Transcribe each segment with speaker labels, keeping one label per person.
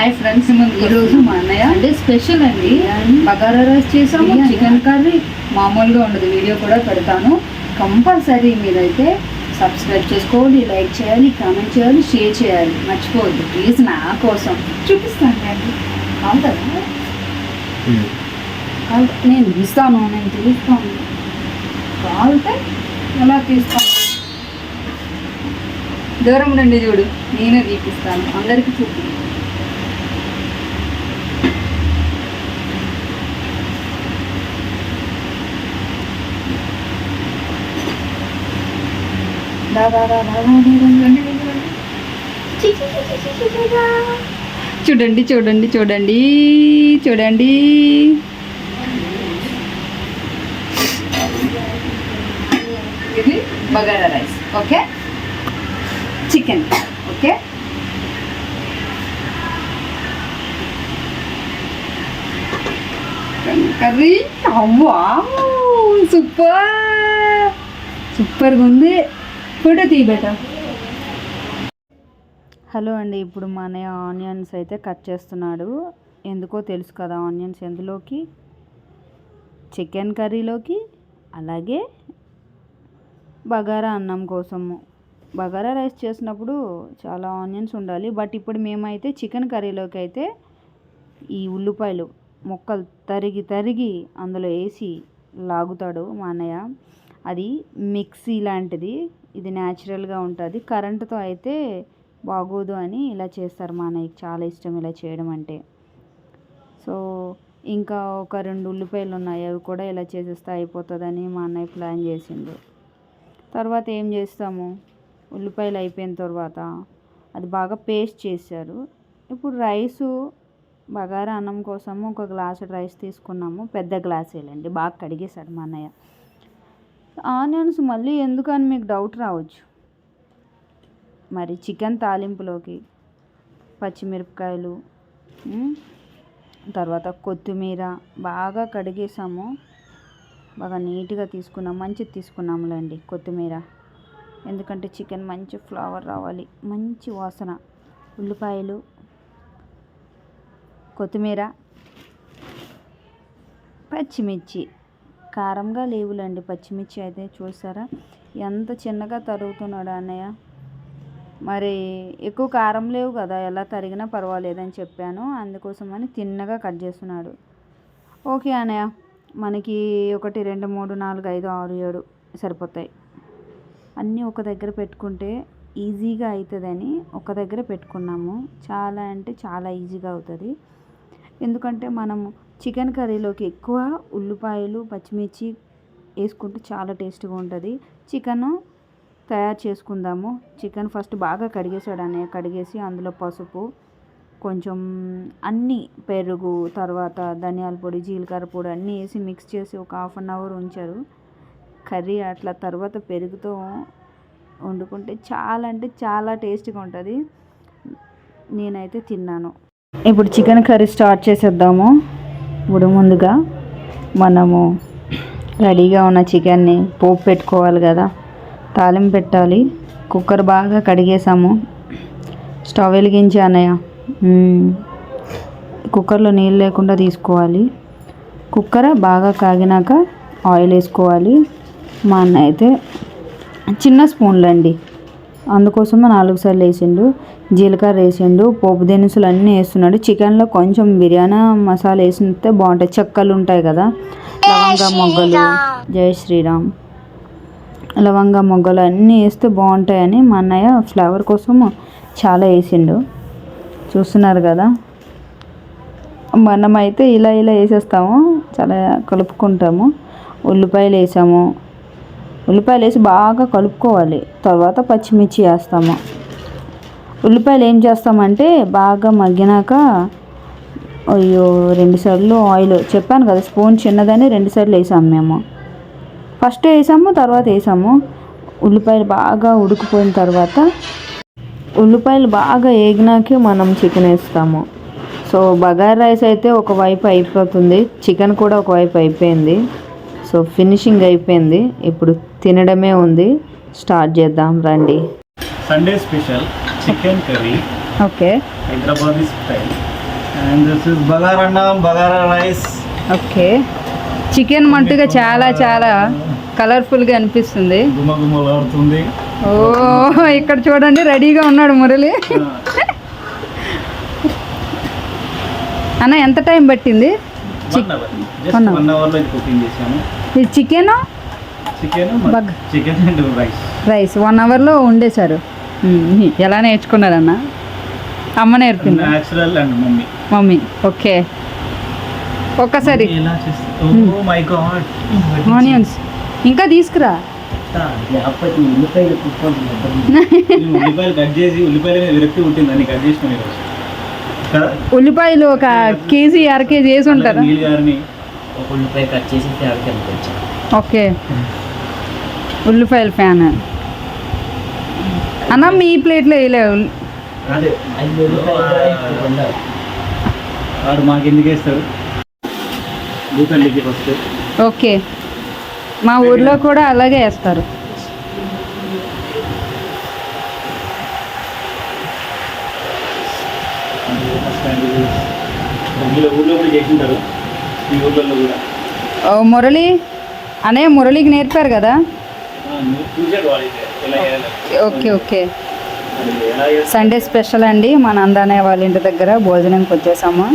Speaker 1: Hi friends ఈరోజు మా అన్నయ్య అంటే స్పెషల్ అండి. బగారా రైస్ చేసాము చికెన్ కర్రీ మామూలుగా ఉండదు వీడియో కూడా పెడతాను. కంపల్సరీ మీరైతే సబ్స్క్రైబ్ చేసుకోవాలి లైక్ చేయాలి కామెంట్ చేయాలి షేర్ చేయాలి. మర్చిపోవద్దు ప్లీజ్ నా కోసం. చూపిస్తాను అండి. అవుతుందా కావాలి. నేను తీస్తాను నేను తీస్తాను కావాలంటే ఎలా తీస్తాను? దూరం నుండి చూడు నేనే తీపిస్తాను అందరికీ చూపి చూడండి చూడండి చూడండి చూడండి. ఇది bagara rice okay? Chicken okay? Curry అవ్వా సూపర్! సూపర్గా ఉంది. ఫోటో తీయబెట్ట హలో అండి ఇప్పుడు మా అన్నయ్య ఆనియన్స్ అయితే కట్ చేస్తున్నాడు. ఎందుకో తెలుసు కదా ఆనియన్స్ ఎందులోకి? చికెన్ కర్రీలోకి అలాగే బగారా అన్నం కోసము. బగారా రైస్ చేసినప్పుడు చాలా ఆనియన్స్ ఉండాలి. బట్ ఇప్పుడు మేమైతే చికెన్ కర్రీలోకి అయితే ఈ ఉల్లిపాయలు ముక్కలు తరిగి తరిగి అందులో వేసి లాగుతాడు మా అన్నయ్య అది మిక్సీ లాంటిది. ఇది న్యాచురల్గా ఉంటుంది. కరెంటుతో అయితే బాగోదు అని ఇలా చేస్తారు మా అన్నయ్యకి చాలా ఇష్టం ఇలా చేయడం అంటే. సో ఇంకా ఒక రెండు ఉల్లిపాయలు ఉన్నాయి. అవి కూడా ఇలా చేసేస్తే అయిపోతుందని మా అన్నయ్య ప్లాన్ చేసిండు. తర్వాత ఏం చేస్తాము? ఉల్లిపాయలు అయిపోయిన తర్వాత అది బాగా పేస్ట్ చేశారు. ఇప్పుడు రైసు బగారా అన్నం కోసము ఒక గ్లాసు రైస్ తీసుకున్నాము. పెద్ద గ్లాసేలండి బాగా కడిగేశాడు మా అన్నయ్య. ఆనియన్స్ మళ్ళీ ఎందుకని మీకు డౌట్ రావచ్చు? మరి చికెన్ తాలింపులోకి పచ్చిమిరపకాయలు తర్వాత కొత్తిమీర బాగా కడిగేసాము. బాగా నీట్గా తీసుకున్నాం మంచిది తీసుకున్నాములేండి కొత్తిమీర. ఎందుకంటే చికెన్ మంచి ఫ్లేవర్ రావాలి మంచి వాసన. ఉల్లిపాయలు కొత్తిమీర పచ్చిమిర్చి. కారంగా లేవులేండి. పచ్చిమిర్చి అయితే చూసారా? ఎంత చిన్నగా తరుగుతున్నాడు అన్నయ్య. మరి ఎక్కువ కారం లేవు కదా ఎలా తరిగినా పర్వాలేదని చెప్పాను. అందుకోసమని తిన్నగా కట్ చేస్తున్నాడు. ఓకే అన్నయ్య మనకి ఒకటి రెండు మూడు నాలుగు ఐదు ఆరు ఏడు సరిపోతాయి. అన్నీ ఒక దగ్గర పెట్టుకుంటే ఈజీగా అవుతుందని ఒక దగ్గర పెట్టుకున్నాము. చాలా అంటే చాలా ఈజీగా అవుతుంది. ఎందుకంటే మనము చికెన్ కర్రీలోకి ఎక్కువ ఉల్లిపాయలు పచ్చిమిర్చి వేసుకుంటే చాలా టేస్ట్గా ఉంటుంది. చికెన్ తయారు చేసుకుందాము. చికెన్ ఫస్ట్ బాగా కడిగేసాడు అన్నయ్య కడిగేసి అందులో పసుపు కొంచెం అన్నీ పెరుగు తర్వాత ధనియాల పొడి జీలకర్ర పొడి అన్నీ వేసి మిక్స్ చేసి ఒక హాఫ్ అన్ అవర్ ఉంచారు. కర్రీ అట్లా తర్వాత పెరుగుతో వండుకుంటే చాలా అంటే చాలా టేస్ట్గా ఉంటుంది. నేనైతే తిన్నాను. ఇప్పుడు చికెన్ కర్రీ స్టార్ట్ చేసేద్దాము. ఇప్పుడు ముందుగా మనము రెడీగా ఉన్న చికెన్ని పోపు పెట్టుకోవాలి కదా. తాలింపు పెట్టాలి. కుక్కర్ బాగా కడిగేసాము స్టవ్ వెలిగించి అన్నయ్య. కుక్కర్లో నీళ్ళు లేకుండా తీసుకోవాలి. కుక్కర్ బాగా కాగినాక ఆయిల్ వేసుకోవాలి. మా అన్న అయితే చిన్న స్పూన్లు అండి అందుకోసమే నాలుగు సార్లు వేసిండు. జీలకర్ర వేసిండు పోపు దినుసులు అన్నీ వేస్తున్నాడు. చికెన్లో కొంచెం బిర్యానీ మసాలా వేసితే బాగుంటాయి. చెక్కలు ఉంటాయి కదా లవంగా మొగ్గలు. జై శ్రీరామ్. లవంగా మొగ్గలు అన్నీ వేస్తే బాగుంటాయని మా అన్నయ్య ఫ్లేవర్ కోసం చాలా వేసిండు. చూస్తున్నారు కదా. మనమైతే ఇలా ఇలా వేసేస్తాము చాలా కలుపుకుంటాము. ఉల్లిపాయలు వేసాము. ఉల్లిపాయలు వేసి బాగా కలుపుకోవాలి. తర్వాత పచ్చిమిర్చి వేస్తాము. ఉల్లిపాయలు ఏం చేస్తామంటే బాగా మగ్గినాక అయ్యో రెండు సార్లు ఆయిల్ చెప్పాను కదా స్పూన్ చిన్నదని రెండు సార్లు వేసాము మేము. ఫస్ట్ వేసాము తర్వాత వేసాము. ఉల్లిపాయలు బాగా ఉడికిపోయిన తర్వాత ఉల్లిపాయలు బాగా వేగినాకే మనం చికెన్ వేస్తాము. సో బగార్ రైస్ అయితే ఒకవైపు అయిపోతుంది చికెన్ కూడా ఒకవైపు అయిపోయింది. సో ఫినిషింగ్ అయిపోయింది. ఇప్పుడు తినడమే ఉంది. స్టార్ట్ చేద్దాం రండి.
Speaker 2: Sunday special. Chicken curry
Speaker 1: okay
Speaker 2: Hyderabadi style and this is bagara అన్నం బగారా రైస్
Speaker 1: ఓకే చికెన్ మట్టుగా చాలా చాలా కలర్ఫుల్గా అనిపిస్తుంది.
Speaker 2: గుమ గుమలాడుతుంది
Speaker 1: ఓ ఇక్కడ చూడండి రెడీగా ఉన్నాడు మురళి. అన్న ఎంత టైం పట్టింది?
Speaker 2: ఇది
Speaker 1: చికెన్
Speaker 2: రైస్
Speaker 1: వన్ అవర్లో వండేశారు మ్మ్. ఎలా నేర్చుకున్నారన్న? అమ్మ నేర్పింది?
Speaker 2: Natural and mummy.
Speaker 1: Mummy okay. ఒక్కసారి.
Speaker 2: ఎలా చేస్తారు? Oh my god.
Speaker 1: ఆనియన్స్. ఇంకా తీసుకురా.
Speaker 2: ఉల్లిపాయలు
Speaker 1: ఒక కేజీ అర కేజీ వేసి ఉంటారా? ఓకే. ఉల్లిపాయల ఫ్యాన్. అన్న మీ ప్లేట్లో వేయలేవు
Speaker 2: వాడు మాకు ఎందుకు వేస్తారు ఫస్ట్
Speaker 1: ఓకే. మా ఊర్లో కూడా అలాగే వేస్తారు.
Speaker 2: ఊళ్ళో ఊళ్ళో కూడా చేసింటారు. ఈ ఊళ్ళో కూడా.
Speaker 1: ఓ మురళి అనే మురళికి నేర్పారు కదా?
Speaker 2: చూసాడు వాళ్ళైతే.
Speaker 1: Okay okay. సండే స్పెషల్ అండి మా నందానే వాళ్ళ ఇంటి దగ్గర భోజనంకి వచ్చేసాము.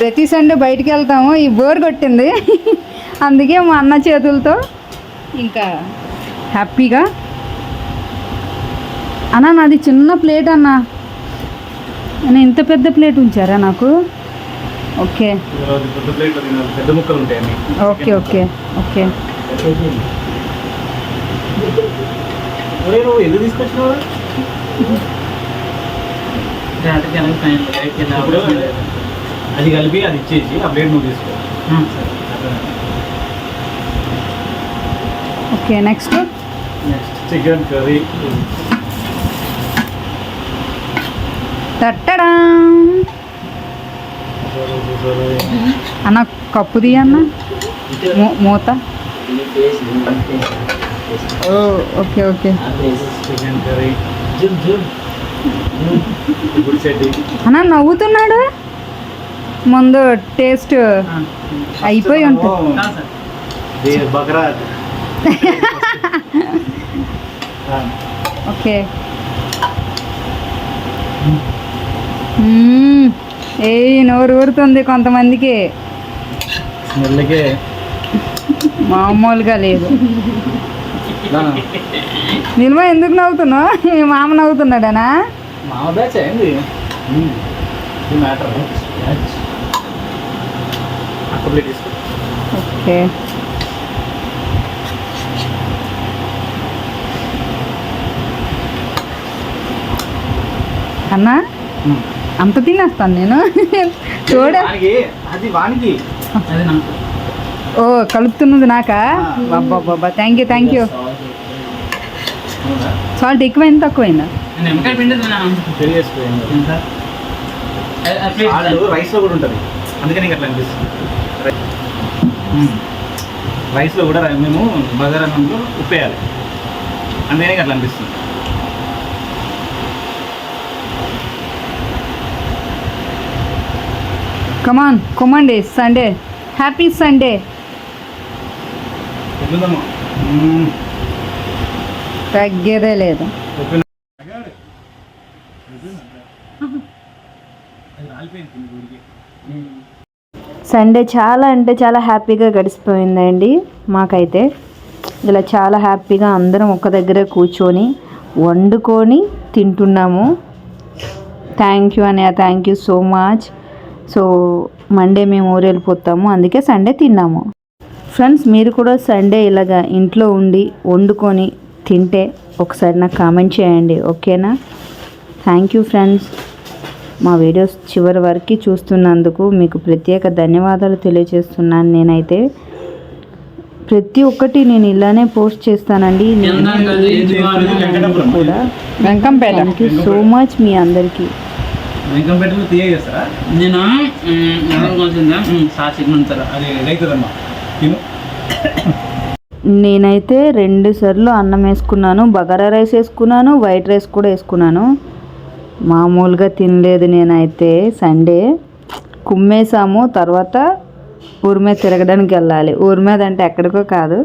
Speaker 1: ప్రతి సండే బయటికి వెళ్తాము ఈ బోర్ కొట్టింది. అందుకే మా అన్న చేతులతో ఇంకా హ్యాపీగా. అన్న నాది చిన్న ప్లేట్ అన్న. అన్న ఇంత పెద్ద ప్లేట్ ఉంచారా నాకు? ఓకే. Okay okay okay.
Speaker 2: ఒరే నువ్వు ఎందుకు తీసుకొచ్చినావు ఇప్పుడు అది కలిపి అది ఇచ్చేసి ఆ ప్లేట్ నువ్వు తీసుకో
Speaker 1: okay next
Speaker 2: next chicken curry
Speaker 1: తట్టడా అన్న కప్పు తీ అన్న మూ- మూత ఓ ఓకే ఓకే అన్న నవ్వుతున్నాడు? ముందు టేస్ట్ అయిపోయి ఉంటుంది. ఓకే ఏ ఏయ్ నోరు ఊరుతుంది కొంతమందికి.
Speaker 2: స్మెల్కే.
Speaker 1: మామూలుగా లేదు. నిల్వ ఎందుకు నవ్వుతున్నావు మీ మామ నవ్వుతున్నాడనా?
Speaker 2: మామ. బ్యాచ్ అయింది
Speaker 1: ఓకే. అన్నా? అంత తినేస్తాను నేను. చూడ.
Speaker 2: అది వానికి. అది నాకు.
Speaker 1: ఓ కలుపుతున్నది నాకా? బాబా బాబా thank you thank you salt ఎక్కువైంది తక్కువైందా?
Speaker 2: రైస్లో కూడా ఉంటుంది. అందుకే నీకు అట్లా అనిపిస్తుంది. రైస్లో కూడా మేము బగారన్నంలో ఉప్పు వేయాలి అందుకే నీకు అట్లా అనిపిస్తుంది.
Speaker 1: కమాన్ కొమ్మండి సండే హ్యాపీ సండే. తగ్గేదే లేదు. సండే చాలా అంటే చాలా హ్యాపీగా గడిచిపోయిందండి మాకైతే. ఇలా చాలా హ్యాపీగా అందరం ఒక దగ్గర కూర్చొని వండుకొని తింటున్నాము. థ్యాంక్ యూ అనే thank you so much so Monday మేము ఊరు వెళ్ళిపోతాము అందుకే సండే తిన్నాము. ఫ్రెండ్స్ మీరు కూడా సండే ఇలాగా ఇంట్లో ఉండి వండుకొని తింటే ఒకసారి నాకు కామెంట్ చేయండి ఓకేనా? థ్యాంక్ యూ ఫ్రెండ్స్ మా వీడియోస్ చివరి వరకు చూస్తున్నందుకు మీకు ప్రత్యేక ధన్యవాదాలు తెలియజేస్తున్నాను నేనైతే. ప్రతి ఒక్కటి నేను ఇలానే పోస్ట్ చేస్తానండి. కూడా థ్యాంక్ యూ సో మచ్ మీ అందరికీ.
Speaker 3: నేను?
Speaker 2: అది రైతుందమ్మా
Speaker 1: నేనైతే రెండు సార్లు అన్నం వేసుకున్నాను బగారా రైస్ వేసుకున్నాను వైట్ రైస్ కూడా వేసుకున్నాను. మామూలుగా తినలేదు నేనైతే సండే. కుమ్మేసాము తర్వాత ఊరి మీద తిరగడానికి వెళ్ళాలి. ఊరి మీద అంటే ఎక్కడికో కాదు.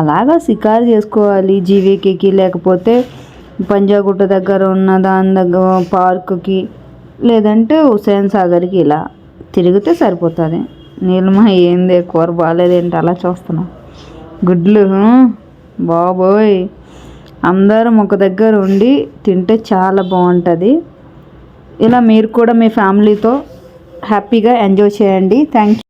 Speaker 1: అలాగా షికారు చేసుకోవాలి జీవీకేకి లేకపోతే పంజాగుట్ట దగ్గర ఉన్న దాని దగ్గర పార్కుకి లేదంటే హుసేన్ సాగర్కి ఇలా. తిరిగితే సరిపోతుంది. నీలమా ఏంది? కూర బాగాలేదేంటి అలా చూస్తున్నాం. గుడ్లు బాబోయ్. అందరం ఒక దగ్గర ఉండి తింటే చాలా బాగుంటుంది. ఇలా మీరు కూడా మీ ఫ్యామిలీతో హ్యాపీగా ఎంజాయ్ చేయండి. Thank you